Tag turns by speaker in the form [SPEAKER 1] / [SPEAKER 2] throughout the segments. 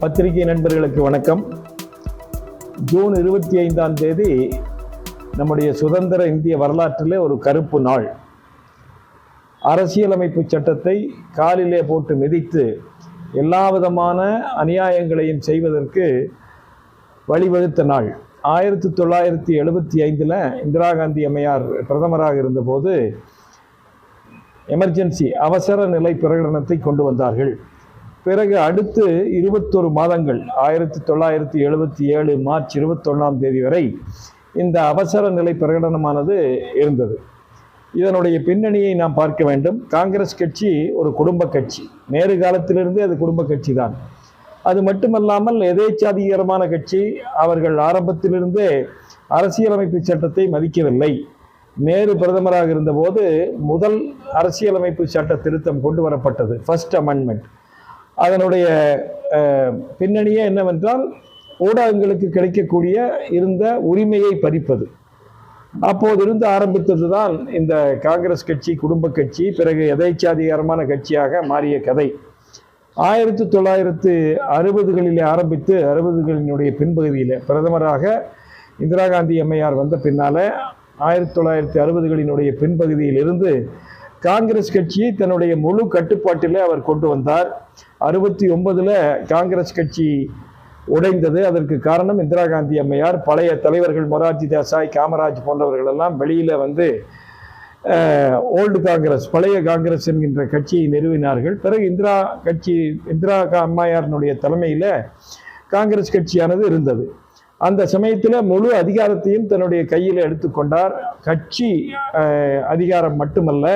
[SPEAKER 1] பத்திரிகை நண்பர்களுக்கு வணக்கம். ஜூன் இருபத்தி ஐந்தாம் தேதி நம்முடைய சுதந்திர இந்திய வரலாற்றிலே ஒரு கருப்பு நாள். அரசியலமைப்பு சட்டத்தை காலிலே போட்டு மிதித்து எல்லா விதமான அநியாயங்களையும் செய்வதற்கு வழிவகுத்த நாள். ஆயிரத்தி தொள்ளாயிரத்தி எழுபத்தி ஐந்தில் இந்திரா காந்தி அம்மையார் பிரதமராக இருந்தபோது எமர்ஜென்சி அவசர நிலை பிரகடனத்தை கொண்டு வந்தார்கள். பிறகு அடுத்து இருபத்தொரு மாதங்கள் ஆயிரத்தி தொள்ளாயிரத்தி எழுபத்தி ஏழு மார்ச் இருபத்தொன்னாம் தேதி வரை இந்த அவசர நிலை பிரகடனமானது இருந்தது. இதனுடைய பின்னணியை நாம் பார்க்க வேண்டும். காங்கிரஸ் கட்சி ஒரு குடும்ப கட்சி. நேரு காலத்திலிருந்தே அது குடும்ப கட்சி தான் அது மட்டுமல்லாமல் எதேச்சாதிகாரமான கட்சி. அவர்கள் ஆரம்பத்திலிருந்தே அரசியலமைப்பு சட்டத்தை மதிக்கவில்லை. நேரு பிரதமராக இருந்தபோது முதல் அரசியலமைப்பு சட்ட திருத்தம் கொண்டு வரப்பட்டது. ஃபர்ஸ்ட் அமெண்ட்மெண்ட் அதனுடைய பின்னணியே என்னவென்றால் ஊடகங்களுக்கு கிடைக்கக்கூடிய இருந்த உரிமையை பறிப்பது. அப்போது இருந்து ஆரம்பித்தது தான் இந்த காங்கிரஸ் கட்சி குடும்ப கட்சி பிறகு எதேச்சாதிகாரமான கட்சியாக மாறிய கதை. ஆயிரத்தி தொள்ளாயிரத்து அறுபதுகளிலே ஆரம்பித்து அறுபதுகளினுடைய பின்பகுதியில் பிரதமராக இந்திரா காந்தி அம்மையார் வந்த பின்னால் ஆயிரத்தி தொள்ளாயிரத்தி அறுபதுகளினுடைய பின்பகுதியில் இருந்து காங்கிரஸ் கட்சியை தன்னுடைய முழு கட்டுப்பாட்டிலே அவர் கொண்டு வந்தார். அறுபத்தி ஒன்பதில் காங்கிரஸ் கட்சி உடைந்தது. அதற்கு காரணம் இந்திரா காந்தி அம்மையார் பழைய தலைவர்கள் மொரார்ஜி தேசாய் காமராஜ் போன்றவர்கள் எல்லாம் வெளியில் வந்து ஓல்டு காங்கிரஸ் பழைய காங்கிரஸ் என்கின்ற கட்சியை நிறுவினார்கள். பிறகு இந்திரா கட்சி இந்திரா கா- அம்மையாரினுடைய தலைமையில் காங்கிரஸ் கட்சியானது இருந்தது. அந்த சமயத்தில் முழு அதிகாரத்தையும் தன்னுடைய கையில் எடுத்துக்கொண்டார். கட்சி அதிகாரம் மட்டுமல்ல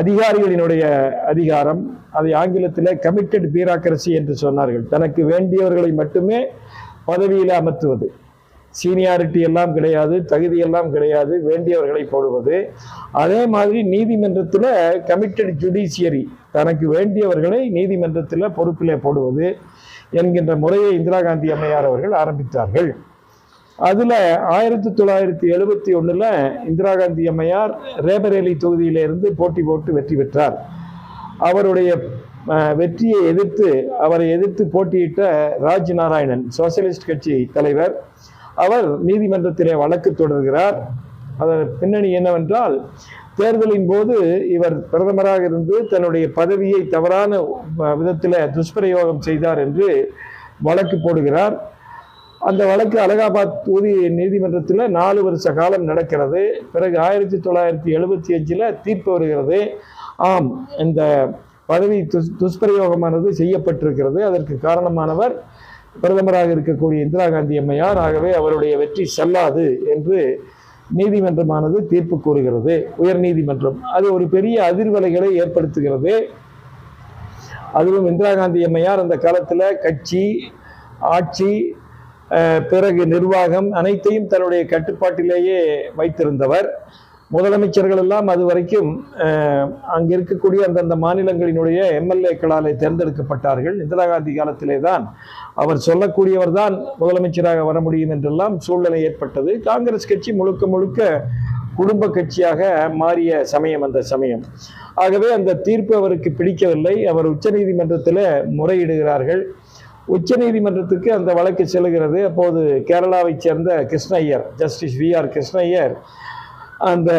[SPEAKER 1] அதிகாரிகளினுடைய அதிகாரம் அதை ஆங்கிலத்தில் கமிட்டட் பியூராக்ரசி என்று சொன்னார்கள். தனக்கு வேண்டியவர்களை மட்டுமே பதவியில் அமர்த்துவது. சீனியாரிட்டி எல்லாம் கிடையாது தகுதி எல்லாம் கிடையாது வேண்டியவர்களை போடுவது. அதே மாதிரி நீதிமன்றத்தில் கமிட்டட் ஜுடிஷியரி தனக்கு வேண்டியவர்களை நீதிமன்றத்தில் பொறுப்பிலே போடுவது. என்கின்ற முறையை இந்திரா காந்தி அம்மையார் அவர்கள் ஆரம்பித்தார்கள். அதில் ஆயிரத்தி தொள்ளாயிரத்தி எழுபத்தி ஒன்றில் இந்திரா காந்தி அம்மையார் ரேபரேலி தொகுதியிலிருந்து போட்டி போட்டு வெற்றி பெற்றார். அவருடைய வெற்றியை எதிர்த்து அவரை எதிர்த்து போட்டியிட்ட ராஜ் நாராயணன் சோசியலிஸ்ட் கட்சி தலைவர் அவர் நீதிமன்றத்திலே வழக்கு தொடர்கிறார். அதன் பின்னணி என்னவென்றால் தேர்தலின் போது இவர் பிரதமராக இருந்து தன்னுடைய பதவியை தவறான விதத்தில் துஷ்பிரயோகம் செய்தார் என்று வழக்கு போடுகிறார். அந்த வழக்கு அலகாபாத் தொகுதி நீதிமன்றத்தில் நாலு வருஷ காலம் நடக்கிறது. பிறகு ஆயிரத்தி தொள்ளாயிரத்தி எழுபத்தி அஞ்சில் தீர்ப்பு வருகிறது. ஆம் இந்த பதவி துஷ் துஷ்பிரயோகமானது செய்யப்பட்டிருக்கிறது. அதற்கு காரணமானவர் பிரதமராக இருக்கக்கூடிய இந்திரா காந்தி அம்மையார். ஆகவே அவருடைய வெற்றி செல்லாது என்று நீதிமன்றமானது தீர்ப்பு கூறுகிறது உயர் நீதிமன்றம். அது ஒரு பெரிய அதிர்வலைகளை ஏற்படுத்துகிறது. அதுவும் இந்திரா காந்தி அம்மையார் அந்த காலத்தில் கட்சி ஆட்சி பிறகு நிர்வாகம் அனைத்தையும் தன்னுடைய கட்டுப்பாட்டிலேயே வைத்திருந்தவர். முதலமைச்சர்கள் எல்லாம் அது வரைக்கும் அங்கே இருக்கக்கூடிய அந்தந்த மாநிலங்களினுடைய எம்எல்ஏக்களாலே தேர்ந்தெடுக்கப்பட்டார்கள். இந்திரா காந்தி காலத்திலே தான் அவர் சொல்லக்கூடியவர் தான் முதலமைச்சராக வர முடியும் என்றெல்லாம் சூழ்நிலை ஏற்பட்டது. காங்கிரஸ் கட்சி முழுக்க முழுக்க குடும்ப கட்சியாக மாறிய சமயம் அந்த சமயம். ஆகவே அந்த தீர்ப்பு அவருக்கு பிடிக்கவில்லை. அவர் உச்சநீதிமன்றத்தில் முறையிடுகிறார்கள். உச்சநீதிமன்றத்துக்கு அந்த வழக்கு செல்கிறது. அப்போது கேரளாவைச் சேர்ந்த Krishnaiyer justice V R Krishnaiyer அந்த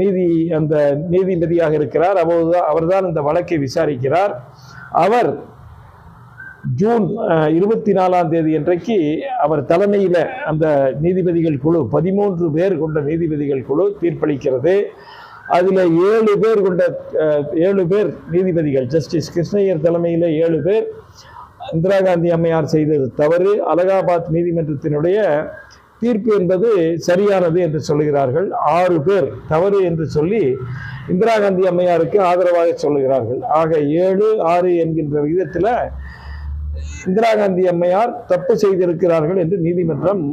[SPEAKER 1] நீதி அந்த நீதிபதியாக இருக்கிறார். அவ்வளவு அவர்தான் இந்த வழக்கை விசாரிக்கிறார். அவர் ஜூன் இருபத்தி நாலாம் தேதி அன்றைக்கு அவர் தலைமையில் அந்த நீதிபதிகள் குழு பதிமூன்று பேர் கொண்ட நீதிபதிகள் குழு தீர்ப்பளிக்கிறது. அதில் ஏழு பேர் கொண்ட ஏழு பேர் நீதிபதிகள் ஜஸ்டிஸ் கிருஷ்ணய்யர் தலைமையில் ஏழு பேர் இந்திரா காந்தி அம்மையார் செய்தது தவறு. அலகாபாத் நீதிமன்றத்தினுடைய தீர்ப்பு என்பது சரியானது என்று சொல்லுகிறார்கள். ஆறு பேர் தவறு என்று சொல்லி இந்திரா காந்தி அம்மையாருக்கு ஆதரவாக சொல்லுகிறார்கள். ஆக ஏழு ஆறு என்கின்ற விதத்தில் இந்திரா காந்தி அம்மையார் தப்பு செய்திருக்கிறார்கள் என்று நீதிமன்றம்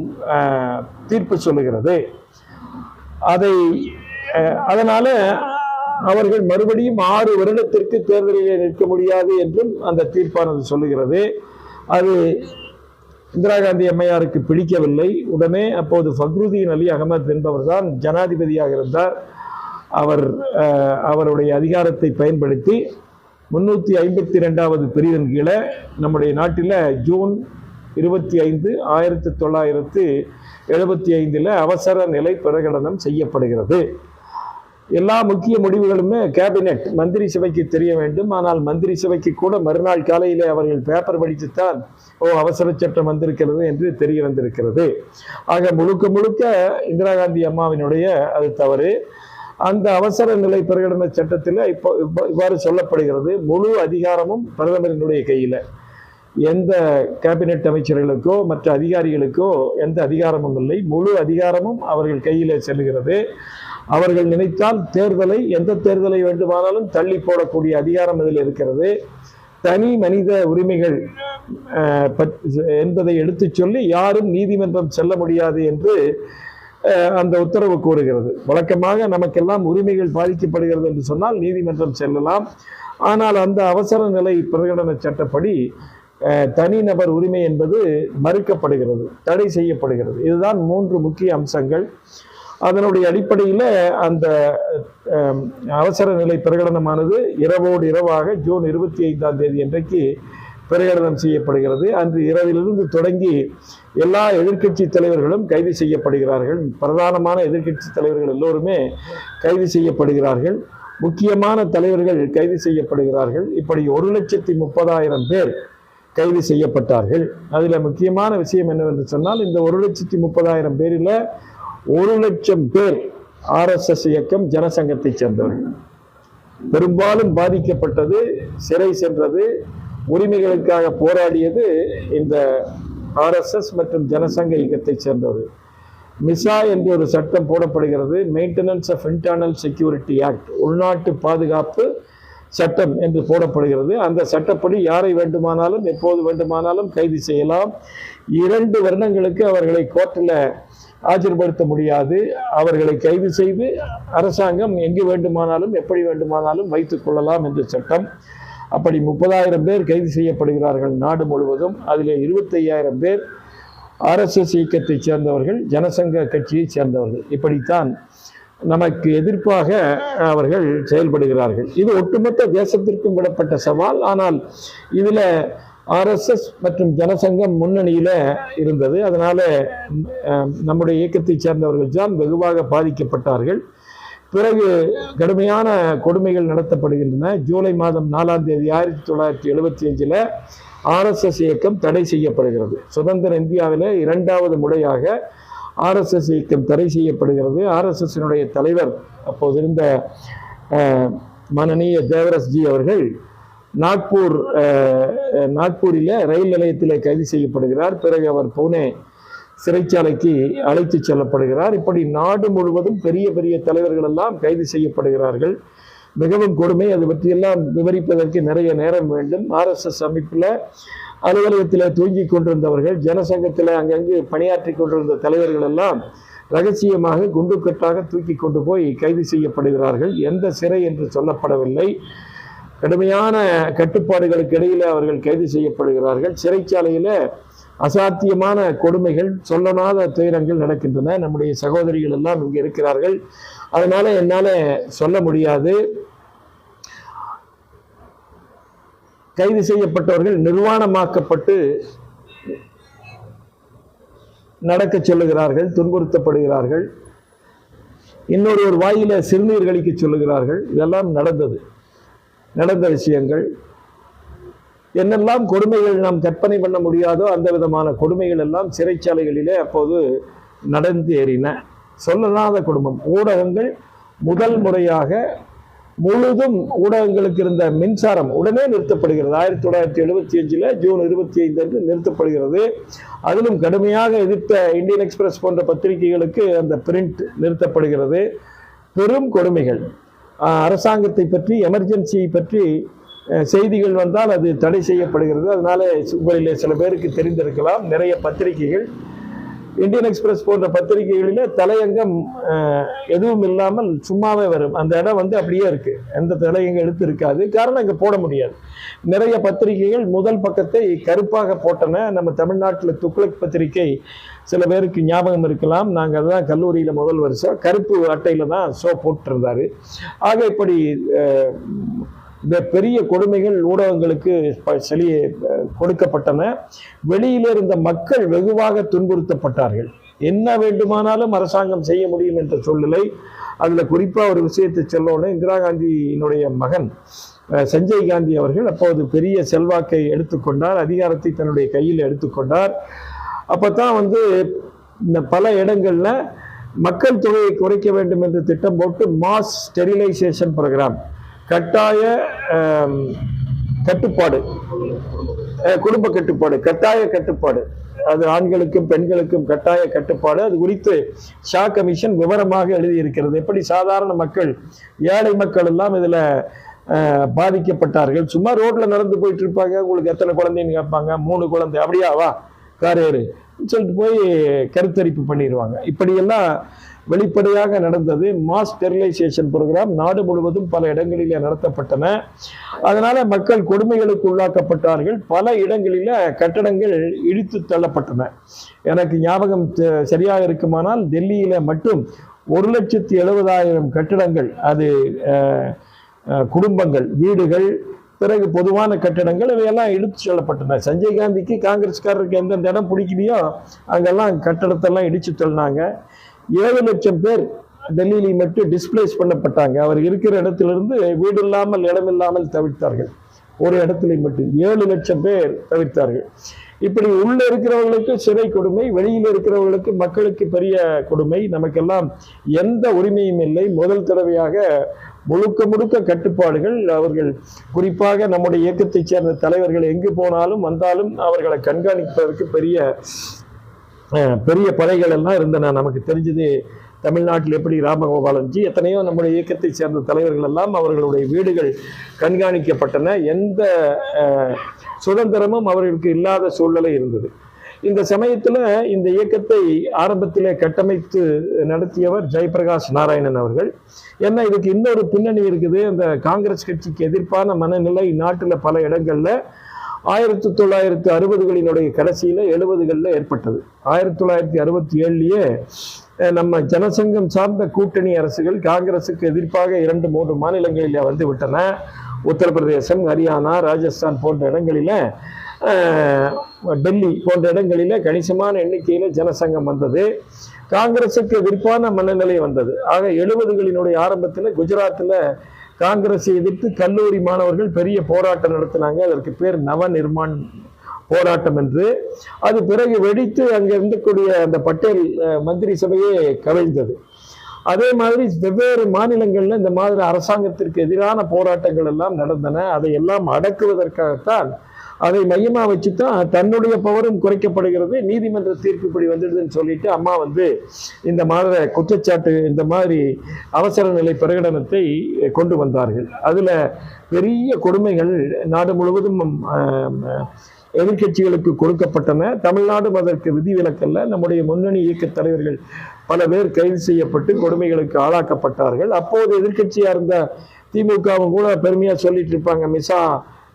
[SPEAKER 1] தீர்ப்பு சொல்லுகிறது. அதை அதனால அவர்கள் மறுபடியும் ஆறு வருடத்திற்கு தேர்தலிலே நிற்க முடியாது என்றும் அந்த தீர்ப்பானது சொல்லுகிறது. அது இந்திரா காந்தி அம்மையாருக்கு பிடிக்கவில்லை. உடனே அப்போது ஃபக்ருதீன் அலி அகமது என்பவர் தான் ஜனாதிபதியாக இருந்தார். அவர் அவருடைய அதிகாரத்தை பயன்படுத்தி முன்னூற்றி ஐம்பத்தி ரெண்டாவது பிரிவின் கீழே நம்முடைய நாட்டில் ஜூன் இருபத்தி ஐந்து ஆயிரத்தி தொள்ளாயிரத்து எழுபத்தி ஐந்தில் அவசர நிலை பிரகடனம் செய்யப்படுகிறது. எல்லா முக்கிய முடிவுகளுமே கேபினெட் மந்திரி சபைக்கு தெரிய வேண்டும். ஆனால் மந்திரி சபைக்கு கூட மறுநாள் காலையிலே அவர்கள் பேப்பர் படித்துத்தான் ஓ அவசர சட்டம் வந்திருக்கிறது என்று தெரிய வந்திருக்கிறது. ஆக முழுக்க முழுக்க இந்திரா காந்தி அம்மாவினுடைய அது தவறு. அந்த அவசர நிலை பிரகடன சட்டத்தில் இப்போ இப்போ இவ்வாறு சொல்லப்படுகிறது. முழு அதிகாரமும் பிரதமரினுடைய கையில். எந்த கேபினெட் அமைச்சர்களுக்கோ மற்ற அதிகாரிகளுக்கோ எந்த அதிகாரமும் இல்லை. முழு அதிகாரமும் அவர்கள் கையில் செல்கிறது அவர்கள் நினைத்தால் தேர்தலை எந்த தேர்தலை வேண்டுமானாலும் தள்ளி போடக்கூடிய அதிகாரம் இதில் இருக்கிறது. தனி மனித உரிமைகள் என்பதை எடுத்துச் சொல்லி யாரும் நீதிமன்றம் செல்ல முடியாது என்று அந்த உத்தரவு கூறுகிறது. வழக்கமாக நமக்கெல்லாம் உரிமைகள் பாதிக்கப்படுகிறது என்று சொன்னால் நீதிமன்றம் செல்லலாம். ஆனால் அந்த அவசர நிலை பிரகடன சட்டப்படி தனிநபர் உரிமை என்பது மறுக்கப்படுகிறது தடை செய்யப்படுகிறது. இதுதான் மூன்று முக்கிய அம்சங்கள். அதனுடைய அடிப்படையில் அந்த அவசர நிலை பிரகடனமானது இரவோடு இரவாக ஜூன் இருபத்தி ஐந்தாம் தேதி அன்றைக்கு பிரகடனம் செய்யப்படுகிறது. அன்று இரவிலிருந்து தொடங்கி எல்லா எதிர்க்கட்சி தலைவர்களும் கைது செய்யப்படுகிறார்கள். பிரதானமான எதிர்க்கட்சி தலைவர்கள் எல்லோருமே கைது செய்யப்படுகிறார்கள். முக்கியமான தலைவர்கள் கைது செய்யப்படுகிறார்கள். இப்படி ஒரு லட்சத்தி முப்பதாயிரம் பேர் கைது செய்யப்பட்டார்கள். அதில் முக்கியமான விஷயம் என்னவென்று சொன்னால் இந்த ஒரு லட்சத்தி முப்பதாயிரம் பேரில் ஒரு லட்சம் பேர் ஆர்எஸ்எஸ் இயக்கம் ஜனசங்கத்தை சேர்ந்தவர்கள் பெரும்பாலும் பாதிக்கப்பட்டது சிறை சென்றது உரிமைகளுக்காக போராடியது இந்த ஆர்எஸ்எஸ் மற்றும் ஜனசங்க இயக்கத்தை சேர்ந்தவர்கள் மிசா என்று ஒரு சட்டம் போடப்படுகிறது. Maintenance of internal security act உள்நாட்டு பாதுகாப்பு சட்டம் என்று போடப்படுகிறது. அந்த சட்டப்படி யாரை வேண்டுமானாலும் எப்போது வேண்டுமானாலும் கைது செய்யலாம். இரண்டு வருடங்களுக்கு அவர்களை கோர்ட்டில் ஆஜர்படுத்த முடியாது. அவர்களை கைது செய்து அரசாங்கம் எங்கு வேண்டுமானாலும் எப்படி வேண்டுமானாலும் வைத்துக் கொள்ளலாம் என்ற சட்டம். அப்படி முப்பதாயிரம் பேர் கைது செய்யப்படுகிறார்கள் நாடு முழுவதும். அதில் இருபத்தையாயிரம் பேர் ஆர்எஸ்எஸ் இயக்கத்தைச் சேர்ந்தவர்கள் ஜனசங்க கட்சியைச் சேர்ந்தவர்கள். இப்படித்தான் நமக்கு எதிர்ப்பாக அவர்கள் செயல்படுகிறார்கள். இது ஒட்டுமொத்த தேசத்திற்கும் விடப்பட்ட சவால். ஆனால் இதில் ஆர்எஸ்எஸ் மற்றும் ஜனசங்கம் முன்னணியில் இருந்தது. அதனால் நம்முடைய இயக்கத்தைச் சேர்ந்தவர்கள் தான் வெகுவாக பாதிக்கப்பட்டார்கள். பிறகு கடுமையான கொடுமைகள் நடத்தப்படுகின்றன. ஜூலை மாதம் நாலாம் தேதி ஆயிரத்தி தொள்ளாயிரத்தி எழுபத்தி அஞ்சில் ஆர்எஸ்எஸ் இயக்கம் தடை செய்யப்படுகிறது. சுதந்திர இந்தியாவில் இரண்டாவது முறையாக ஆர்எஸ்எஸ் இயக்கம் தடை செய்யப்படுகிறது. ஆர்எஸ்எஸ்னுடைய தலைவர் அப்போது இருந்த மனநீய மானனீய தேவரஸ்ஜி அவர்கள் நாக்பூர் நாக்பூரில் ரயில் நிலையத்தில் கைது செய்யப்படுகிறார். பிறகு அவர் புனே சிறைச்சாலைக்கு அழைத்து செல்லப்படுகிறார். இப்படி நாடு முழுவதும் பெரிய பெரிய தலைவர்கள் எல்லாம் கைது செய்யப்படுகிறார்கள். மிகவும் கொடுமை. அது பற்றியெல்லாம் விவரிப்பதற்கு நிறைய நேரம் வேண்டும். ஆர்எஸ்எஸ் அமைப்பில் அலுவலகத்தில் தூங்கி கொண்டிருந்தவர்கள் ஜனசங்கத்தில் அங்கங்கு பணியாற்றி கொண்டிருந்த தலைவர்கள் எல்லாம் ரகசியமாக குண்டுக்கட்டாக தூக்கி கொண்டு போய் கைது செய்யப்படுகிறார்கள். எந்த சிறை என்று சொல்லப்படவில்லை. கடுமையான கட்டுப்பாடுகளுக்கு இடையில அவர்கள் கைது செய்யப்படுகிறார்கள். சிறைச்சாலையில அசாத்தியமான கொடுமைகள் சொல்லனாத துயரங்கள் நடக்கின்றன. நம்முடைய சகோதரிகள் எல்லாம் இங்கே இருக்கிறார்கள். அதனால என்னால சொல்ல முடியாது. கைது செய்யப்பட்டவர்கள் நிர்வாணமாக்கப்பட்டு நடக்க சொல்லுகிறார்கள் துன்புறுத்தப்படுகிறார்கள். இன்னொரு ஒரு வாயில சிறுநீர் கழிக்க சொல்லுகிறார்கள். இதெல்லாம் நடந்தது. நடந்த விஷயங்கள். என்னெல்லாம் கொடுமைகள் நாம் கற்பனை பண்ண முடியாதோ அந்த விதமான கொடுமைகள் எல்லாம் சிறைச்சாலைகளிலே அப்போது நடந்து ஏறின. சொல்லலாத குடும்பம். ஊடகங்கள் முதல் முறையாக முழுதும் ஊடகங்களுக்கு இருந்த மின்சாரம் உடனே நிறுத்தப்படுகிறது. ஆயிரத்தி தொள்ளாயிரத்தி எழுபத்தி அஞ்சில் ஜூன் இருபத்தி ஐந்து அன்று நிறுத்தப்படுகிறது. அதிலும் கடுமையாக எதிர்த்த இந்தியன் எக்ஸ்பிரஸ் போன்ற பத்திரிகைகளுக்கு அந்த பிரிண்ட் நிறுத்தப்படுகிறது. பெரும் கொடுமைகள். அரசாங்கத்தை பற்றி எமர்ஜென்சியை பற்றி செய்திகள் வந்தால் அது தடை செய்யப்படுகிறது. அதனால உங்களில் சில பேருக்கு தெரிந்திருக்கலாம். நிறைய பத்திரிகைகள் இந்தியன் எக்ஸ்பிரஸ் போன்ற பத்திரிகைகளில் தலையங்கம் எதுவும் இல்லாமல் சும்மாவே வரும். அந்த இடம் வந்து அப்படியே இருக்கு. எந்த தலையங்க எடுத்து இருக்காது காரணம் இங்கே போட முடியாது. நிறைய பத்திரிகைகள் முதல் பக்கத்தை கருப்பாக போட்டன. நம்ம தமிழ்நாட்டில் துக்ளக் பத்திரிகை சில பேருக்கு ஞாபகம் இருக்கலாம். நாங்கள் அதுதான் கல்லூரியில் முதல் வருஷம். கருப்பு அட்டையில் தான் ஷோ போட்டிருந்தாரு. ஆக இப்படி இந்த பெரிய கொடுமைகள் ஊடகங்களுக்கு ப- கொடுக்கப்பட்டன. வெளியிலே இருந்த மக்கள் வெகுவாக துன்புறுத்தப்பட்டார்கள். என்ன வேண்டுமானாலும் அரசாங்கம் செய்ய முடியும் என்ற சூழ்நிலை. அதுல குறிப்பா ஒரு விஷயத்தை சொல்லணும் இந்திரா காந்தியினுடைய மகன் சஞ்சய் காந்தி அவர்கள் அப்போது பெரிய செல்வாக்கை எடுத்துக்கொண்டார் அதிகாரத்தை தன்னுடைய கையில் எடுத்துக்கொண்டார் அப்பதான் வந்து இந்த பல இடங்கள்ல மக்கள் தொகையை குறைக்க வேண்டும் என்று திட்டம் போட்டு மாஸ் ஸ்டெரிலைசேஷன் ப்ரோக்ராம். கட்டாய கட்டுப்பாடு. குடும்ப கட்டுப்பாடு கட்டாய கட்டுப்பாடு. அது ஆண்களுக்கும் பெண்களுக்கும் கட்டாய கட்டுப்பாடு. அது குறித்து ஷா கமிஷன் விவரமாக எழுதியிருக்கிறது. எப்படி சாதாரண மக்கள் ஏழை மக்கள் எல்லாம் இதுல பாதிக்கப்பட்டார்கள். சும்மா ரோட்ல நடந்து போயிட்டு இருப்பாங்க. உங்களுக்கு எத்தனை குழந்தைன்னு கேட்பாங்க. மூணு குழந்தை. அப்படியாவா காரேரு சொல்லிட்டு போய் கருத்தரிப்பு பண்ணிடுவாங்க இப்படியெல்லாம் வெளிப்படையாக நடந்தது மாஸ் ஸ்டெரிலைசேஷன் ப்ரோக்ராம் நாடு முழுவதும் பல இடங்களிலே நடத்தப்பட்டன. அதனால மக்கள் கொடுமைகளுக்கு உள்ளாக்கப்பட்டார்கள். பல இடங்களில கட்டடங்கள் இடித்து தள்ளப்பட்டன. எனக்கு ஞாபகம் சரியாக இருக்குமானால் டெல்லியில மட்டும் ஒரு லட்சத்தி எழுபதாயிரம் கட்டடங்கள் அது குடும்பங்கள் வீடுகள் பிறகு பொதுவான கட்டடங்கள் இவையெல்லாம் இடித்து செல்லப்பட்டன சஞ்சய் காந்திக்கு காங்கிரஸ்காரருக்கு எந்தெந்த இடம் பிடிக்கலையோ அங்கெல்லாம் கட்டடத்தெல்லாம் இடித்து தள்ளினாங்க. ஏழு லட்சம் பேர் டெல்லியில மட்டும் டிஸ்பிளேஸ் பண்ணப்பட்டாங்க. அவர் இருக்கிற இடத்திலிருந்து வீடு இல்லாமல் இடம் இல்லாமல் தவிர்த்தார்கள். ஒரு இடத்துல மட்டும். ஏழு லட்சம் பேர் தவிர்த்தார்கள். இப்படி உள்ள இருக்கிறவர்களுக்கு சிறை கொடுமை வெளியில் இருக்கிறவர்களுக்கு மக்களுக்கு பெரிய கொடுமை. நமக்கெல்லாம் எந்த உரிமையும் இல்லை. முதல் தடவையாக முழுக்க முழுக்க கட்டுப்பாடுகள். அவர்கள் குறிப்பாக நம்முடைய இயக்கத்தைச் சேர்ந்த தலைவர்கள் எங்கு போனாலும் வந்தாலும் அவர்களை கண்காணிப்பதற்கு பெரிய பெரிய படைகள் எல்லாம் இருந்தன. நமக்கு தெரிஞ்சது தமிழ்நாட்டில் எப்படி ராமகோபாலன்ஜி எத்தனையோ நம்முடைய இயக்கத்தை சேர்ந்த தலைவர்கள் எல்லாம் அவர்களுடைய வீடுகள் கண்காணிக்கப்பட்டன. எந்த சுதந்திரமும் அவர்களுக்கு இல்லாத சூழ்நிலை இருந்தது. இந்த சமயத்தில் இந்த இயக்கத்தை ஆரம்பத்திலே கட்டமைத்து நடத்தியவர் ஜெயபிரகாஷ் நாராயணன் அவர்கள். ஏன்னா இதுக்கு இன்னொரு பின்னணி இருக்குது. அந்த காங்கிரஸ் கட்சிக்கு எதிர்ப்பான மனநிலை நாட்டில் பல இடங்களில் ஆயிரத்தி தொள்ளாயிரத்தி அறுபதுகளினுடைய கடைசியில் எழுபதுகளில் ஏற்பட்டது. ஆயிரத்தி தொள்ளாயிரத்தி அறுபத்தி ஏழுலேயே நம்ம ஜனசங்கம் சார்ந்த கூட்டணி அரசுகள் காங்கிரசுக்கு எதிர்ப்பாக இரண்டு மூன்று மாநிலங்களில் வந்து விட்டன. உத்தரப்பிரதேசம் ஹரியானா ராஜஸ்தான் போன்ற இடங்களில் டெல்லி போன்ற இடங்களில் கணிசமான எண்ணிக்கையில் ஜனசங்கம் வந்தது. காங்கிரசுக்கு எதிர்ப்பான மனநிலை வந்தது. ஆக எழுபதுகளினுடைய ஆரம்பத்தில் குஜராத்தில் காங்கிரஸை எதிர்த்து கல்லூரி மாணவர்கள் பெரிய போராட்டம் நடத்தினாங்க. அதற்கு பேர் நவ நிர்மாண் போராட்டம் என்று. அது பிறகு வெடித்து அங்கே இருந்தக்கூடிய அந்த பட்டேல் மந்திரி சபையே கவிழ்ந்தது. அதே மாதிரி வெவ்வேறு மாநிலங்களில் இந்த மாதிரி அரசாங்கத்திற்கு எதிரான போராட்டங்கள் எல்லாம் நடந்தன. அதை எல்லாம் அடக்குவதற்காகத்தான் அதை மையமாக வச்சு தான் தன்னுடைய பவரும் குறைக்கப்படுகிறது. நீதிமன்ற தீர்ப்பு இப்படி வந்துடுதுன்னு சொல்லிட்டு அம்மா வந்து இந்த மாதிரி குற்றச்சாட்டு இந்த மாதிரி அவசர நிலை பிரகடனத்தை கொண்டு வந்தார்கள். அதில் பெரிய கொடுமைகள் நாடு முழுவதும் எதிர்கட்சிகளுக்கு எதிர்க்கட்சிகளுக்கு கொடுக்கப்பட்டன. தமிழ்நாடும் அதற்கு விதிவிலக்கல்ல. நம்முடைய முன்னணி இயக்க தலைவர்கள் பல பேர் கைது செய்யப்பட்டு கொடுமைகளுக்கு ஆளாக்கப்பட்டார்கள். அப்போது எதிர்கட்சியாக இருந்த திமுகவும் கூட பெருமையாக சொல்லிட்டு இருப்பாங்க மிசா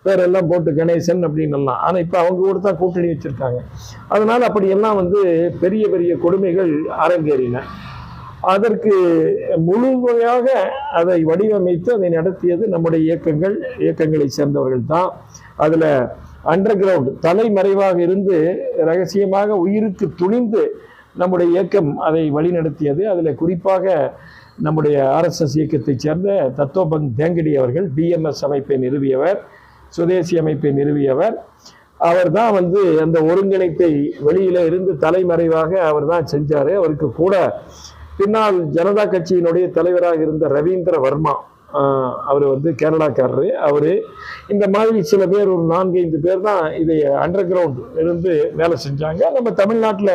[SPEAKER 1] பேரெல்லாம் போட்டு கணேசன் அப்படின்னுலாம் ஆனால் இப்போ அவங்க கூட தான் கூட்டணி வச்சிருக்காங்க. அதனால் அப்படியெல்லாம் வந்து பெரிய பெரிய கொடுமைகள் அரங்கேறின. அதற்கு முழுமையாக அதை வடிவமைத்து அதை நடத்தியது நம்முடைய இயக்கங்கள் இயக்கங்களை சேர்ந்தவர்கள் தான். அதில் அண்டர் கிரவுண்ட் தலைமறைவாக இருந்து ரகசியமாக உயிருக்கு துணிந்து நம்முடைய இயக்கம் அதை வழிநடத்தியது. அதில் குறிப்பாக நம்முடைய ஆர்எஸ்எஸ் இயக்கத்தைச் சேர்ந்த தத்தோபங் தேங்கடி அவர்கள் பிஎம்எஸ் அமைப்பை நிறுவியவர். சுதேசி அமைப்பை நிறுவியவர். அவர் தான் வந்து அந்த ஒருங்கிணைப்பை வெளியில இருந்து தலைமறைவாக அவர் தான் செஞ்சார். அவருக்கு கூட பின்னால் ஜனதா கட்சியினுடைய தலைவராக இருந்த ரவீந்திர வர்மா அவர் வந்து கேரளாக்காரரு. அவரு இந்த மாதிரி சில பேர் ஒரு நான்கைந்து பேர் தான் இதை அண்டர் கிரவுண்ட் இருந்து வேலை செஞ்சாங்க. நம்ம தமிழ்நாட்டில்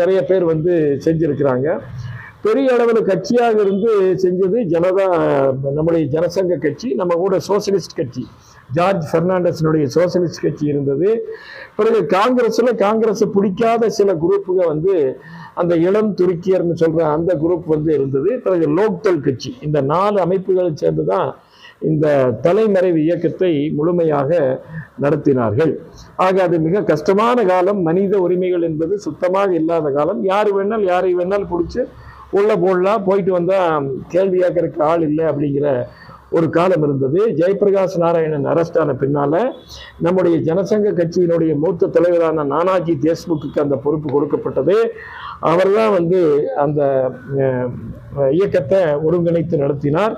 [SPEAKER 1] நிறைய பேர் வந்து செஞ்சிருக்கிறாங்க. பெரிய அளவில் கட்சியாக இருந்து செஞ்சது ஜனதா நம்முடைய ஜனசங்க கட்சி நம்ம கூட சோசியலிஸ்ட் கட்சி. ஜார்ஜ் பெர்னாண்டஸினுடைய சோசியலிஸ்ட் கட்சி இருந்தது. பிறகு காங்கிரஸில் காங்கிரஸ் பிடிக்காத சில குரூப்புக வந்து அந்த இளம் துருக்கியர்னு சொல்கிற அந்த குரூப் வந்து இருந்தது. பிறகு லோக்தல் கட்சி. இந்த நாலு அமைப்புகளை சேர்ந்து தான் இந்த தலைமறைவு இயக்கத்தை முழுமையாக நடத்தினார்கள். ஆக அது மிக கஷ்டமான காலம். மனித உரிமைகள் என்பது சுத்தமாக இல்லாத காலம். யார் வேணால் யாரை வேணால் பிடிச்சி உள்ளே போடலாம். போயிட்டு வந்தால் கேள்வி கேட்கறதுக்கு ஆள் இல்லை அப்படிங்கிற ஒரு காலம் இருந்தது. ஜெயபிரகாஷ் நாராயணன் அரஸ்டான பின்னால நம்முடைய ஜனசங்க கட்சியினுடைய மூத்த தலைவரான நானாஜி தேஷ்முக்கு அந்த பொறுப்பு கொடுக்கப்பட்டது. அவர்தான் வந்து அந்த இயக்கத்தை ஒருங்கிணைத்து நடத்தினார்.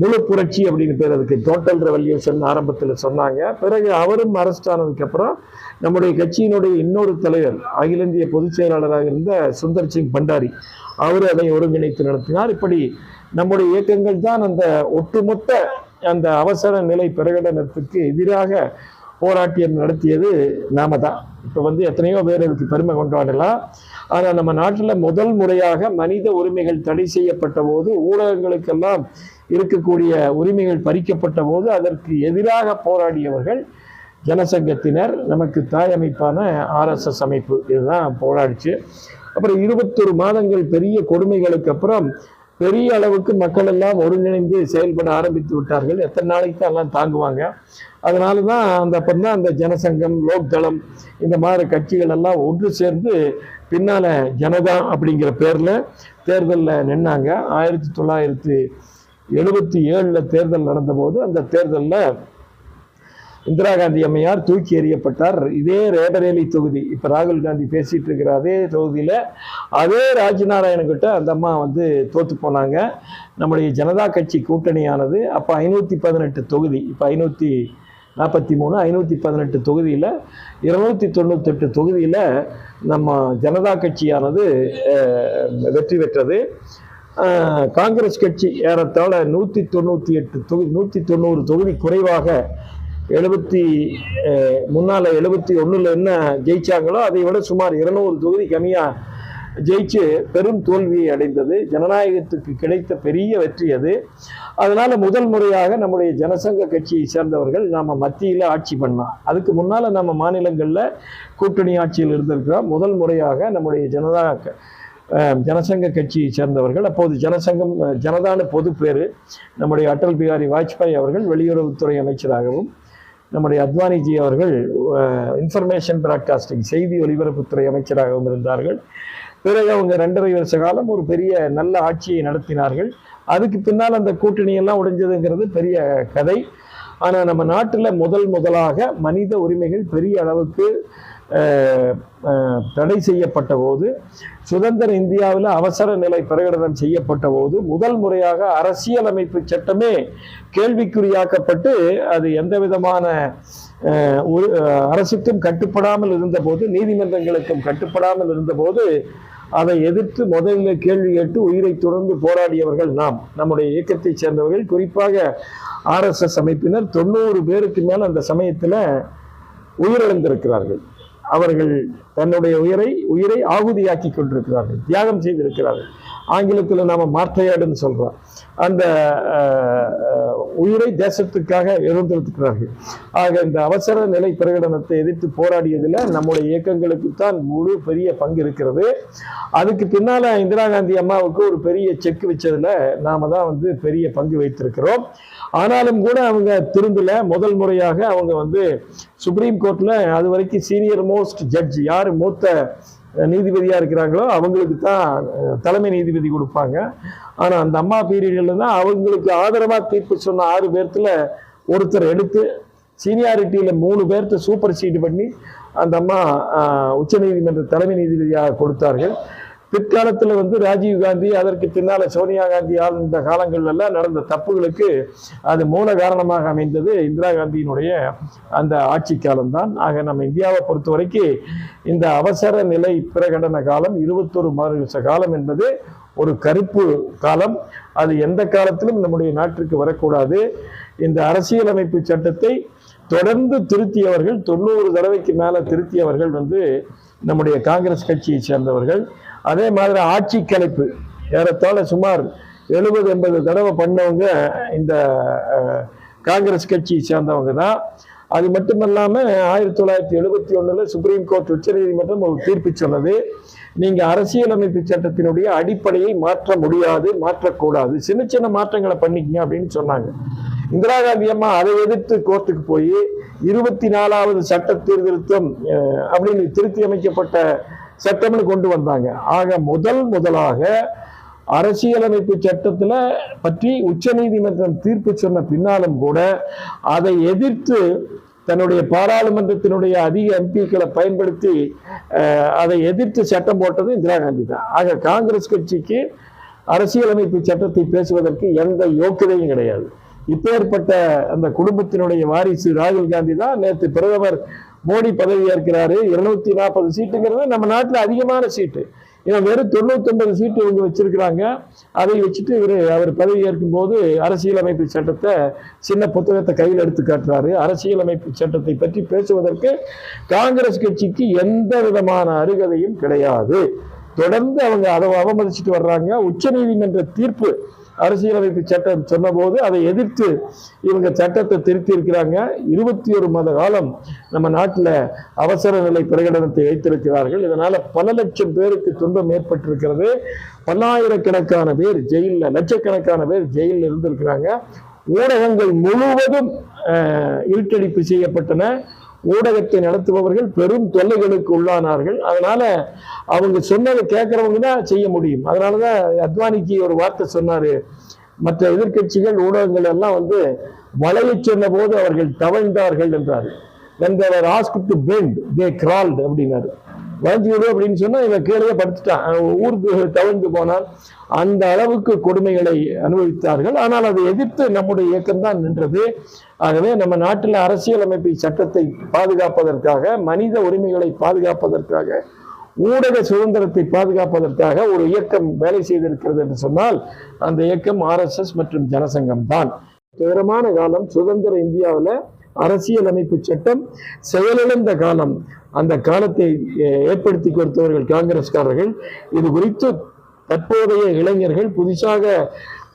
[SPEAKER 1] முழு புரட்சி அப்படின்னு பேர் அதுக்கு டோட்டல் ரெவல்யூஷன் ஆரம்பத்தில் சொன்னாங்க. பிறகு அவரும் அரெஸ்ட் ஆனதுக்கு அப்புறம் நம்முடைய கட்சியினுடைய இன்னொரு தலைவர் அகில இந்திய பொதுச் செயலாளராக இருந்த சுந்தர் சிங் பண்டாரி அவர் அதை ஒருங்கிணைத்து நடத்தினார். இப்படி நம்முடைய இயக்கங்கள் தான் அந்த ஒட்டுமொத்த அந்த அவசர நிலை பிரகடனத்துக்கு எதிராக போராட்டம் நடத்தியது நாம தான். இப்போ வந்து எத்தனையோ பேர் இதுக்கு பெருமை கொண்டாடலாம். ஆனால் நம்ம நாட்டில் முதல் முறையாக மனித உரிமைகள் தடை செய்யப்பட்ட போது ஊடகங்களுக்கெல்லாம் இருக்கக்கூடிய உரிமைகள் பறிக்கப்பட்ட போது அதற்கு எதிராக போராடியவர்கள் ஜனசங்கத்தினர் நமக்கு தாய் அமைப்பான ஆர்எஸ்எஸ் அமைப்பு. இதுதான் போராடிச்சு. அப்புறம் இருபத்தொரு மாதங்கள் பெரிய கொடுமைகளுக்கு அப்புறம் பெரிய அளவுக்கு மக்கள் எல்லாம் ஒருங்கிணைந்து செயல்பட ஆரம்பித்து விட்டார்கள். எத்தனை நாளைக்கு தான் எல்லாம் தாங்குவாங்க? அதனால தான் அந்த அப்பந்தான் அந்த ஜனசங்கம் லோக்தளம் இந்த மாதிரி கட்சிகள் எல்லாம் ஒன்று சேர்ந்து பின்னால் ஜனதா அப்படிங்கிற பேரில் தேர்தலில் நின்னாங்க. ஆயிரத்தி தொள்ளாயிரத்தி எழுபத்தி ஏழில் தேர்தல் நடந்தபோது அந்த தேர்தலில் இந்திரா காந்தி அம்மையார் தூக்கி எறியப்பட்டார். இதே ரேபரேலி தொகுதி. இப்போ ராகுல் காந்தி பேசிட்டு இருக்கிற அதே தொகுதியில் அதே ராஜநாராயணக்கிட்ட அந்த அம்மா வந்து தோற்று போனாங்க. நம்முடைய ஜனதா கட்சி கூட்டணியானது அப்போ ஐநூற்றி பதினெட்டு தொகுதி. இப்போ ஐநூற்றி நாற்பத்தி மூணு ஐநூற்றி பதினெட்டு தொகுதியில் இருநூத்தி தொண்ணூத்தெட்டு தொகுதியில் நம்ம ஜனதா கட்சியானது வெற்றி பெற்றது. காங்கிரஸ் கட்சி ஏறத்தாழ நூற்றி தொண்ணூற்றி எட்டு தொகுதி நூற்றி தொண்ணூறு தொகுதி குறைவாக எழுபத்தி முன்னால் எழுபத்தி ஒன்றில் என்ன ஜெயிச்சாங்களோ அதை விட சுமார் இருநூறு தொகுதி கம்மியாக ஜெயிச்சு பெரும் தோல்வியை அடைந்தது. ஜனநாயகத்துக்கு கிடைத்த பெரிய வெற்றி அது. அதனால் முதல் முறையாக நம்முடைய ஜனசங்க கட்சியை சேர்ந்தவர்கள் நாம் மத்தியில் ஆட்சி பண்ணோம் அதுக்கு முன்னால் நம்ம மாநிலங்களில் கூட்டணி ஆட்சியில் இருந்திருக்கிறோம். முதல் முறையாக நம்முடைய ஜனதா க- ஜனசங்க கட்சியை சேர்ந்தவர்கள். அப்போது ஜனசங்கம் ஜனதான பொது பேர் நம்முடைய அடல் பிகாரி வாஜ்பாய் அவர்கள் வெளியுறவுத்துறை அமைச்சராகவும் நம்முடைய அத்வானிஜி அவர்கள் இன்ஃபர்மேஷன் பிராட்காஸ்டிங் செய்தி ஒலிபரப்புத்துறை அமைச்சராகவும் இருந்தார்கள். பிறகு அவங்க ரெண்டரை வருஷ காலம் ஒரு பெரிய நல்ல ஆட்சியை நடத்தினார்கள். அதுக்கு பின்னால் அந்த கூட்டணியெல்லாம் உடைஞ்சதுங்கிறது பெரிய கதை. ஆனால் நம்ம நாட்டில் முதல் முதலாக மனித உரிமைகள் பெரிய அளவுக்கு தடை செய்யப்பட்ட போது சுதந்திர இந்தியாவில் அவசர நிலை பிரகடனம் செய்யப்பட்ட போது முதல் முறையாக அரசியலமைப்பு சட்டமே கேள்விக்குறியாக்கப்பட்டு அது எந்த விதமான ஒரு அரசுக்கும் கட்டுப்படாமல் இருந்தபோது நீதிமன்றங்களுக்கும் கட்டுப்படாமல் இருந்தபோது அதை எதிர்த்து முதலில் கேள்வி கேட்டு உயிரை தொடர்ந்து போராடியவர்கள் நாம். நம்முடைய இயக்கத்தைச் சேர்ந்தவர்கள். குறிப்பாக ஆர்எஸ்எஸ் அமைப்பினர் தொண்ணூறு பேருக்கு மேல் அந்த சமயத்தில் உயிரிழந்திருக்கிறார்கள். அவர்கள் தன்னுடைய உயிரை உயிரை ஆகுதியாக்கி கொண்டிருக்கிறார்கள் தியாகம் செய்திருக்கிறார்கள். ஆங்கிலத்தில் நாம் மார்த்தையாடுன்னு சொல்கிறோம் அந்த உயிரை தேசத்துக்காக எழுந்திருக்கிறார்கள் ஆக இந்த அவசர நிலை பிரகடனத்தை எதிர்த்து போராடியதில் நம்முடைய இயக்கங்களுக்கு தான் முழு பெரிய பங்கு இருக்கிறது. அதுக்கு பின்னால் இந்திரா காந்தி அம்மாவுக்கு ஒரு பெரிய செக் வச்சதில் நாம் தான் வந்து பெரிய பங்கு வைத்திருக்கிறோம். ஆனாலும் கூட அவங்க திருந்தல. முதல் முறையாக அவங்க வந்து சுப்ரீம் கோர்ட்டில் அது வரைக்கும் சீனியர் மோஸ்ட் ஜட்ஜ் யார் மூத்த நீதிபதியாக இருக்கிறாங்களோ அவங்களுக்கு தான் தலைமை நீதிபதி கொடுப்பாங்க. ஆனால் அந்த அம்மா பீரியடில் தான் அவங்களுக்கு ஆதரவாக தீர்ப்பு சொன்ன ஆறு பேர்த்தில் ஒருத்தர் எடுத்து சீனியாரிட்டியில் மூணு பேர்த்த சூப்பர் சீட் பண்ணி அந்த அம்மா உச்சநீதிமன்ற தலைமை நீதிபதியாக கொடுத்தார்கள். பிற்காலத்தில் வந்து ராஜீவ் காந்தி அதற்கு பின்னால சோனியா காந்தி ஆழ்ந்த காலங்கள்ல நடந்த தப்புகளுக்கு அது மூல காரணமாக அமைந்தது இந்திரா காந்தியினுடைய அந்த ஆட்சி காலம்தான். ஆக நம்ம இந்தியாவை பொறுத்த வரைக்கும் இந்த அவசர நிலை பிரகடன காலம் இருபத்தொரு மாத காலம் என்பது ஒரு கருப்பு காலம். அது எந்த காலத்திலும் நம்முடைய நாட்டிற்கு வரக்கூடாது. இந்த அரசியலமைப்பு சட்டத்தை தொடர்ந்து திருத்தியவர்கள் தொண்ணூறு தடவைக்கு மேலே திருத்தியவர்கள் வந்து நம்முடைய காங்கிரஸ் கட்சியை சேர்ந்தவர்கள். அதே மாதிரி ஆட்சி கலைப்பு. ஏறத்தாழ சுமார் எழுபது எண்பது தடவை பண்ணவங்க இந்த காங்கிரஸ் கட்சியை சேர்ந்தவங்க தான். அது மட்டுமல்லாமல் ஆயிரத்தி தொள்ளாயிரத்தி எழுபத்தி ஒன்றில் சுப்ரீம் கோர்ட் உச்சநீதிமன்றம் ஒரு தீர்ப்பு சொன்னது. நீங்கள் அரசியலமைப்பு சட்டத்தினுடைய அடிப்படையை மாற்ற முடியாது மாற்றக்கூடாது. சின்ன சின்ன மாற்றங்களை பண்ணிக்கங்க அப்படின்னு சொன்னாங்க. இந்திரா காந்தி அம்மா அதை எதிர்த்து கோர்ட்டுக்கு போய் இருபத்தி நாலாவது சட்ட சீர்திருத்தம் அப்படின்னு திருத்தி அமைக்கப்பட்ட சட்டம்னு கொண்டு வந்தாங்க. ஆக முதல் முதலாக அரசியலமைப்பு சட்டத்தில் பற்றி உச்சநீதிமன்றம் தீர்ப்பு சொன்ன பின்னாலும் கூட அதை எதிர்த்து தன்னுடைய பாராளுமன்றத்தினுடைய அதிக எம்பிக்களை பயன்படுத்தி அதை எதிர்த்து சட்டம் போட்டது இந்திரா காந்தி தான். ஆக காங்கிரஸ் கட்சிக்கு அரசியலமைப்பு சட்டத்தை பேசுவதற்கு எந்த யோக்கியதையும் கிடையாது. இப்பேற்பட்ட அந்த குடும்பத்தினுடைய வாரிசு ராகுல் காந்தி தான் நேற்று பிரதமர் மோடி பதவி ஏற்கிறாரு. இருநூத்தி நாற்பது சீட்டுங்கிறது நம்ம நாட்டில் அதிகமான சீட்டு. ஏன்னா வெறும் தொண்ணூத்தொன்பது சீட்டு இவங்க வச்சிருக்கிறாங்க. அதை வச்சுட்டு இவர் அவர் பதவி ஏற்கும் போது அரசியலமைப்பு சட்டத்தை சின்ன புத்தகத்தை கையில் எடுத்து காட்டுறாரு. அரசியலமைப்பு சட்டத்தை பற்றி பேசுவதற்கு காங்கிரஸ் கட்சிக்கு எந்த விதமான அருகதையும் கிடையாது. தொடர்ந்து அவங்க அதை அவமதிச்சுட்டு வர்றாங்க. உச்சநீதிமன்ற தீர்ப்பு அரசியலமைப்பு சட்டம் சொன்னபோது அதை எதிர்த்து இவங்க சட்டத்தை திருத்தி இருக்கிறாங்க இருபத்தி ஒரு மாத காலம் நம்ம நாட்டில் அவசர நிலை பிரகடனத்தை வைத்திருக்கிறார்கள். இதனால் பல லட்சம் பேருக்கு துன்பம் ஏற்பட்டிருக்கிறது. பல்லாயிரக்கணக்கான பேர் ஜெயிலில் லட்சக்கணக்கான பேர் ஜெயிலில் இருந்திருக்கிறாங்க. ஊடகங்கள் முழுவதும் இருட்டடிப்பு செய்யப்பட்டன. ஊடகத்தை நடத்துபவர்கள் பெரும் தொல்லைகளுக்கு உள்ளானார்கள். அதனால அவங்க சொன்னதை கேட்கறவங்க தான் செய்ய முடியும். அதனாலதான் அத்வானிக்கு ஒரு வார்த்தை சொன்னாரு. மற்ற எதிர்க்கட்சிகள் ஊடகங்கள் எல்லாம் வந்து வளைய சொன்ன போது அவர்கள் தவழ்ந்தார்கள் என்றார். When they were to bend they crawled அப்படின்னாரு. வளைஞ்சு விடு அப்படின்னு சொன்னால் இவன் கீழே படுத்துட்டான் ஊருக்கு தவழ்ந்து போனான் அந்த அளவுக்கு கொடுமைகளை அனுபவித்தார்கள். ஆனால் அதை எதிர்த்து நம்முடைய இயக்கம் தான் நின்றது. ஆகவே நம்ம நாட்டில் அரசியலமைப்பு சட்டத்தை பாதுகாப்பதற்காக மனித உரிமைகளை பாதுகாப்பதற்காக ஊடக சுதந்திரத்தை பாதுகாப்பதற்காக ஒரு இயக்கம் வேலை செய்திருக்கிறது என்று சொன்னால் அந்த இயக்கம் ஆர்எஸ்எஸ் மற்றும் ஜனசங்கம் தான். துயரமான காலம். சுதந்திர இந்தியாவில் அரசியலமைப்பு சட்டம் செயலிழந்த காலம். அந்த காலத்தை ஏற்படுத்தி கொடுத்தவர்கள் காங்கிரஸ்காரர்கள். இது குறித்து தற்போதைய இளைஞர்கள் புதுசாக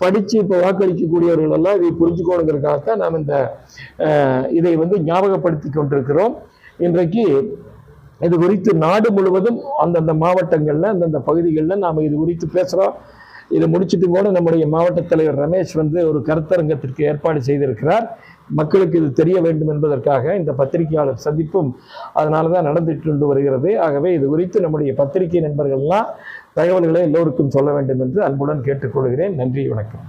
[SPEAKER 1] படித்து இப்போ வாக்களிக்கக்கூடியவர்கள் எல்லாம் இதை புரிஞ்சுக்கணுங்கிறதுக்காக நாம் இந்த இதை வந்து ஞாபகப்படுத்தி கொண்டிருக்கிறோம். இன்றைக்கு இது குறித்து நாடு முழுவதும் அந்தந்த மாவட்டங்களில் அந்தந்த பகுதிகளில் நாம் இது குறித்து பேசுகிறோம் இதை முடிச்சிட்டு கூட நம்முடைய மாவட்ட தலைவர் ரமேஷ் வந்து ஒரு கருத்தரங்கத்திற்கு ஏற்பாடு செய்திருக்கிறார். மக்களுக்கு இது தெரிய வேண்டும் என்பதற்காக இந்த பத்திரிகையாளர் சந்திப்பும் அதனால தான் நடந்துட்டு கொண்டு வருகிறது. ஆகவே இது குறித்து நம்முடைய பத்திரிகை நண்பர்கள்லாம் தகவல்களை எல்லோருக்கும் சொல்ல வேண்டும் என்று அன்புடன் கேட்டுக்கொள்கிறேன். நன்றி வணக்கம்.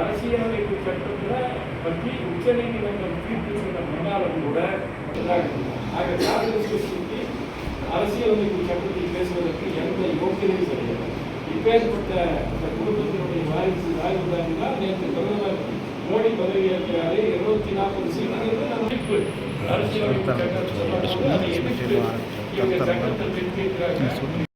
[SPEAKER 1] அரசியலமைப்பு சட்டத்துல பற்றி உச்சநீதிமன்றம் தீர்ப்பு சொன்ன பின்னாலும் கூட அரசியலமைப்பு சட்டத்தை பேசுவதற்கு எந்த யோக்கியதையும் கிடையாது. இப்பேற்பட்ட இந்த குடும்பத்தினுடைய வாரிசு ராகுல் காந்தி தான் நேற்று பிரதமர் மோடி பதவி ஏற்கிறாரு இருநூத்தி நாற்பது சீட்டுங்கிறது நம்ம தீர்ப்பு அரசியலமைப்பு சட்டம் சொன்னபோது அதை